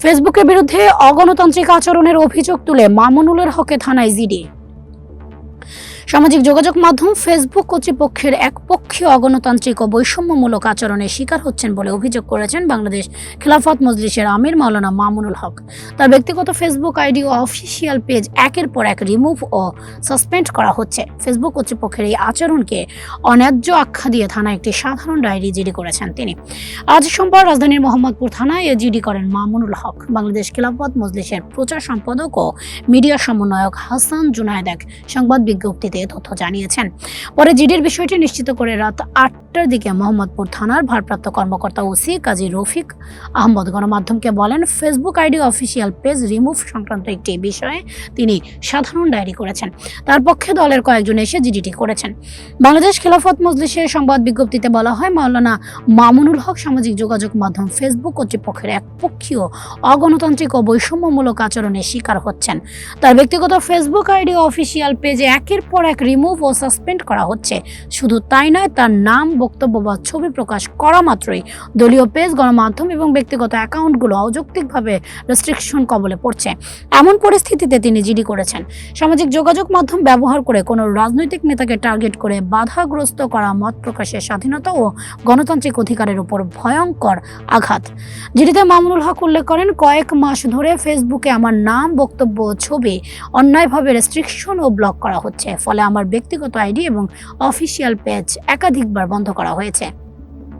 ফেসবুকের বিরুদ্ধে অগণতান্ত্রিক আচরণের অভিযোগ তুলে মামুনুলের হকে থানায় জিডি। সামাজিক যোগাযোগ মাধ্যম ফেসবুক কর্তৃপক্ষের একপক্ষীয় অগণতান্ত্রিক ও বৈষম্যমূলক আচরণের শিকার হচ্ছেন বলে অভিযোগ করেছেন বাংলাদেশ খেলাফত মজলিসের আমির মাওলানা মামুনুল হক। তার ব্যক্তিগত ফেসবুক আইডি ও অফিসিয়াল পেজ একের পর এক রিমুভ ও সাসপেন্ড করা হচ্ছে। ফেসবুক কর্তৃপক্ষের এই আচরণকে অন্যায্য আখ্যা দিয়ে থানায় একটি সাধারণ ডায়েরি জিডি করেছেন তিনি। আজ সোমবার রাজধানীর মোহাম্মদপুর থানায় এ জিডি করেন মামুনুল হক। বাংলাদেশ খেলাফত মজলিসের প্রচার সম্পাদক ও মিডিয়া সমন্বয়ক হাসান জুনায়েদ এক সংবাদ বিজ্ঞপ্তিতে এ তথ্য জানিয়েছেন। পরে জিডির বিষয়টি নিশ্চিত করে রাত আটটার দিকে মোহাম্মদপুর থানার ভারপ্রাপ্ত কর্মকর্তা ওসি কাজী রফিক আহমদ গণমাধ্যমকে বলেন, Facebook ID official page remove সংক্রান্ত একটি বিষয়ে তিনি সাধারণ ডায়েরি করেছেন। তার পক্ষে দলের কয়েকজন এসে জিডিটি করেছেন। বাংলাদেশ খেলাফত মজলিসের সংবাদ বিজ্ঞপ্তিতে বলা হয়, মাওলানা মামুনুল হক সামাজিক যোগাযোগ মাধ্যম ফেসবুক কর্তৃপক্ষের একপক্ষীয় অগণতান্ত্রিক ও বৈষম্যমূলক আচরণের শিকার হচ্ছেন। তার ব্যক্তিগত ফেসবুক আইডি অফিসিয়াল পেজে একের পর এক রিমুভ ও সাসপেন্ড করা হচ্ছে। শুধু তাই নয়, তার নাম বক্তব্য বা ছবি প্রকাশ করা মাত্রই দলীয় পেজ, গণমাধ্যম এবং ব্যক্তিগত অ্যাকাউন্টগুলো অযৌক্তিকভাবে রেস্ট্রিকশন কবলে পড়ছে। এমন পরিস্থিতিতে তিনি জিডি করেছেন। সামাজিক যোগাযোগ মাধ্যম ব্যবহার করে কোনো রাজনৈতিক নেতাকে টার্গেট করে বাধাগ্রস্ত করা মত প্রকাশের স্বাধীনতা ও গণতান্ত্রিক অধিকারের উপর ভয়ঙ্কর আঘাত। জিডিতে মামুনুল হক উল্লেখ করেন, কয়েক মাস ধরে ফেসবুকে আমার নাম, বক্তব্য ছবি অন্যায়ভাবে রেস্ট্রিকশন ও ব্লক করা হচ্ছে। ফলে আমার ব্যক্তিগত আইডি এবং অফিসিয়াল পেজ একাধিকবার বন্ধ করা হয়েছে।